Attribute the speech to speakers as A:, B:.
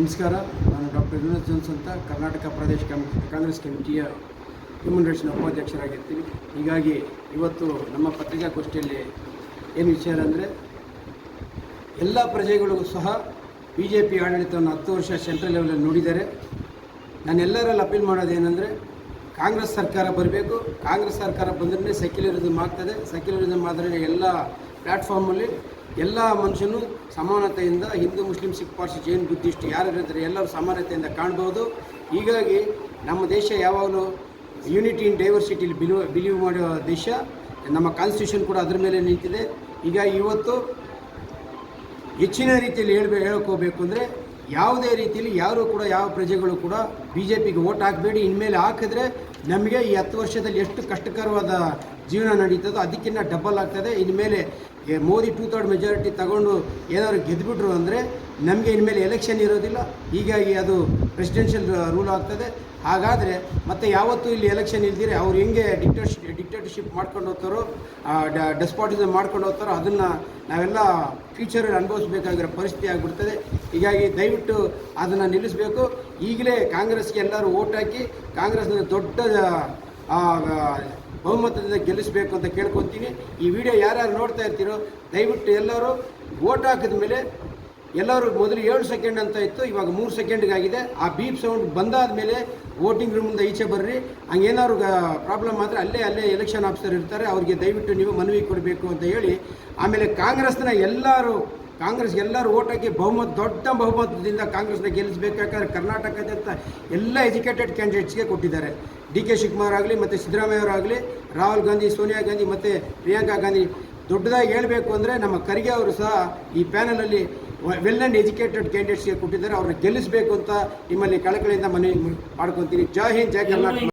A: ನಮಸ್ಕಾರ. ನಾನು doctor Vinod Jones ಅಂತ ಕರ್ನಾಟಕ ಪ್ರದೇಶ ಕಮ್ ಕಾಂಗ್ರೆಸ್ ಕಮಿಟಿಯ ಹ್ಯೂಮನ್ ರೈಟ್ಸ್ನ ಉಪಾಧ್ಯಕ್ಷರಾಗಿರ್ತೀನಿ. ಹೀಗಾಗಿ ಇವತ್ತು ನಮ್ಮ ಪತ್ರಿಕಾಗೋಷ್ಠಿಯಲ್ಲಿ ಏನು ವಿಚಾರ ಅಂದರೆ, ಎಲ್ಲ ಪ್ರಜೆಗಳಿಗೂ ಸಹ ಬಿ ಜೆ ಪಿ ಆಡಳಿತವನ್ನು ಹತ್ತು ವರ್ಷ ಸೆಂಟ್ರಲ್ ಲೆವೆಲಲ್ಲಿ ನೋಡಿದ್ದಾರೆ. ನಾನು ಎಲ್ಲರಲ್ಲಿ ಅಪೀಲ್ ಮಾಡೋದೇನೆಂದರೆ ಕಾಂಗ್ರೆಸ್ ಸರ್ಕಾರ ಬರಬೇಕು. ಕಾಂಗ್ರೆಸ್ ಸರ್ಕಾರ ಬಂದ್ರೆ ಸೆಕ್ಯುಲರಿಸಮ್ ಆಗ್ತದೆ. ಸೆಕ್ಯುಲರಿಸಮ್ ಆದರೆ ಎಲ್ಲ ಪ್ಲ್ಯಾಟ್ಫಾರ್ಮಲ್ಲಿ ಎಲ್ಲ ಮನುಷ್ಯನು ಸಮಾನತೆಯಿಂದ ಹಿಂದೂ, ಮುಸ್ಲಿಂ, ಸಿಖ್, ಪಾರ್ಸಿ, ಜೈನ್, ಬುದ್ಧಿಸ್ಟ್ ಯಾರು ಇರ್ತಾರೆ ಎಲ್ಲರೂ ಸಮಾನತೆಯಿಂದ ಕಾಣ್ಬೋದು. ಹೀಗಾಗಿ ನಮ್ಮ ದೇಶ ಯಾವಾಗಲೂ ಯೂನಿಟಿ ಇನ್ ಡೈವರ್ಸಿಟಿಲಿ ಬಿಲೀವ್ ಬಿಲೀವ್ ಮಾಡೋ ದೇಶ. ನಮ್ಮ ಕಾನ್ಸ್ಟಿಟ್ಯೂಷನ್ ಕೂಡ ಅದರ ಮೇಲೆ ನಿಂತಿದೆ. ಈಗ ಇವತ್ತು ಹೆಚ್ಚಿನ ರೀತಿಯಲ್ಲಿ ಹೇಳ್ಬೇ ಹೇಳ್ಕೋಬೇಕು ಅಂದರೆ ಯಾವುದೇ ರೀತಿಯಲ್ಲಿ ಯಾರು ಕೂಡ, ಯಾವ ಪ್ರಜೆಗಳು ಕೂಡ ಬಿ ಜೆ ಪಿಗೆ ಓಟ್ ಹಾಕಬೇಡಿ. ಇನ್ಮೇಲೆ ಹಾಕಿದ್ರೆ ನಮಗೆ ಈ ಹತ್ತು ವರ್ಷದಲ್ಲಿ ಎಷ್ಟು ಕಷ್ಟಕರವಾದ ಜೀವನ ನಡೀತದೋ ಅದಕ್ಕಿಂತ ಡಬಲ್ ಆಗ್ತದೆ. ಇನ್ಮೇಲೆ ಮೋದಿ ಟೂ ಥರ್ಡ್ ಮೆಜಾರಿಟಿ ತಗೊಂಡು ಏನಾದ್ರು ಗೆದ್ದುಬಿಟ್ರು ಅಂದರೆ ನಮಗೆ ಇನ್ಮೇಲೆ ಎಲೆಕ್ಷನ್ ಇರೋದಿಲ್ಲ. ಹೀಗಾಗಿ ಅದು ಪ್ರೆಸಿಡೆನ್ಷಿಯಲ್ ರೂಲ್ ಆಗ್ತದೆ. ಹಾಗಾದರೆ ಮತ್ತೆ ಯಾವತ್ತೂ ಇಲ್ಲಿ ಎಲೆಕ್ಷನ್ ಇಲ್ದಿರೆ ಅವ್ರು ಹೆಂಗೆ ಡಿಕ್ಟೇಟರ್ಶಿಪ್ ಡಿಕ್ಟೇಟರ್ಶಿಪ್ ಮಾಡ್ಕೊಂಡು ಹೋಗ್ತಾರೋ ಡೆಸ್ಪಾಟಿಸಮ್ ಮಾಡ್ಕೊಂಡು ಹೋಗ್ತಾರೋ ಅದನ್ನು ನಾವೆಲ್ಲ ಫ್ಯೂಚರಲ್ಲಿ ಅನುಭವಿಸಬೇಕಾಗಿರೋ ಪರಿಸ್ಥಿತಿ ಆಗಿಬಿಡ್ತದೆ. ಹೀಗಾಗಿ ದಯವಿಟ್ಟು ಅದನ್ನು ನಿಲ್ಲಿಸಬೇಕು. ಈಗಲೇ ಕಾಂಗ್ರೆಸ್ಗೆ ಎಲ್ಲರೂ ಓಟ್ ಹಾಕಿ ಕಾಂಗ್ರೆಸ್ನ ದೊಡ್ಡ ಬಹುಮತದಿಂದ ಗೆಲ್ಲಿಸಬೇಕು ಅಂತ ಕೇಳ್ಕೊತೀನಿ. ಈ ವಿಡಿಯೋ ಯಾರ್ಯಾರು ನೋಡ್ತಾ ಇರ್ತೀರೋ, ದಯವಿಟ್ಟು ಎಲ್ಲರೂ ಓಟ್ ಹಾಕಿದ ಮೇಲೆ ಎಲ್ಲರೂ ಮೊದಲು ಏಳು ಸೆಕೆಂಡ್ ಅಂತ ಇತ್ತು, ಇವಾಗ ಮೂರು ಸೆಕೆಂಡ್ಗಾಗಿದೆ ಆ ಬೀಪ್ ಸೌಂಡ್ ಬಂದಾದ ಮೇಲೆ ವೋಟಿಂಗ್ ರೂಮಿಂದ ಈಚೆ ಬರ್ರಿ. ಹಂಗೇನಾದ್ರು ಪ್ರಾಬ್ಲಮ್ ಆದರೆ ಅಲ್ಲೇ ಅಲ್ಲೇ ಎಲೆಕ್ಷನ್ ಆಫೀಸರ್ ಇರ್ತಾರೆ. ಅವ್ರಿಗೆ ದಯವಿಟ್ಟು ನೀವು ಮನವಿ ಕೊಡಬೇಕು ಅಂತ ಹೇಳಿ. ಆಮೇಲೆ ಕಾಂಗ್ರೆಸ್ನ ಎಲ್ಲರೂ ಕಾಂಗ್ರೆಸ್ ಎಲ್ಲರೂ ಓಟ್ ಬಹುಮತ, ದೊಡ್ಡ ಬಹುಮತದಿಂದ ಕಾಂಗ್ರೆಸ್ನ ಗೆಲ್ಲಿಸಬೇಕು ಕರ್ನಾಟಕದಂತ ಎಲ್ಲ ಎಜುಕೇಟೆಡ್ ಕ್ಯಾಂಡಿಡೇಟ್ಸ್ಗೆ ಕೊಟ್ಟಿದ್ದಾರೆ. ಡಿ ಕೆ ಶಿವಕುಮಾರ್ ಆಗಲಿ, ಮತ್ತು ಸಿದ್ದರಾಮಯ್ಯವರಾಗಲಿ ರಾಹುಲ್ ಗಾಂಧಿ, ಸೋನಿಯಾ ಗಾಂಧಿ, ಮತ್ತು ಪ್ರಿಯಾಂಕಾ ಗಾಂಧಿ. ದೊಡ್ಡದಾಗಿ ಹೇಳಬೇಕು ಅಂದರೆ ನಮ್ಮ ಖರ್ಗೆ ಅವರು ಸಹ ಈ ಪ್ಯಾನಲಲ್ಲಿ ವೆಲ್ ಆ್ಯಂಡ್ ಎಜುಕೇಟೆಡ್ ಕ್ಯಾಂಡಿಡೇಟ್ಸ್ಗೆ ಕೊಟ್ಟಿದ್ದಾರೆ, ಅವ್ರನ್ನ ಗೆಲ್ಲಿಸಬೇಕು ಅಂತ ನಿಮ್ಮಲ್ಲಿ ಕಳಕಳಿಯಿಂದ ಮನವಿ ಮಾಡ್ಕೊತೀನಿ. ಜೈ ಹಿಂದ್, ಜೈ ಕರ್ನಾಟಕ.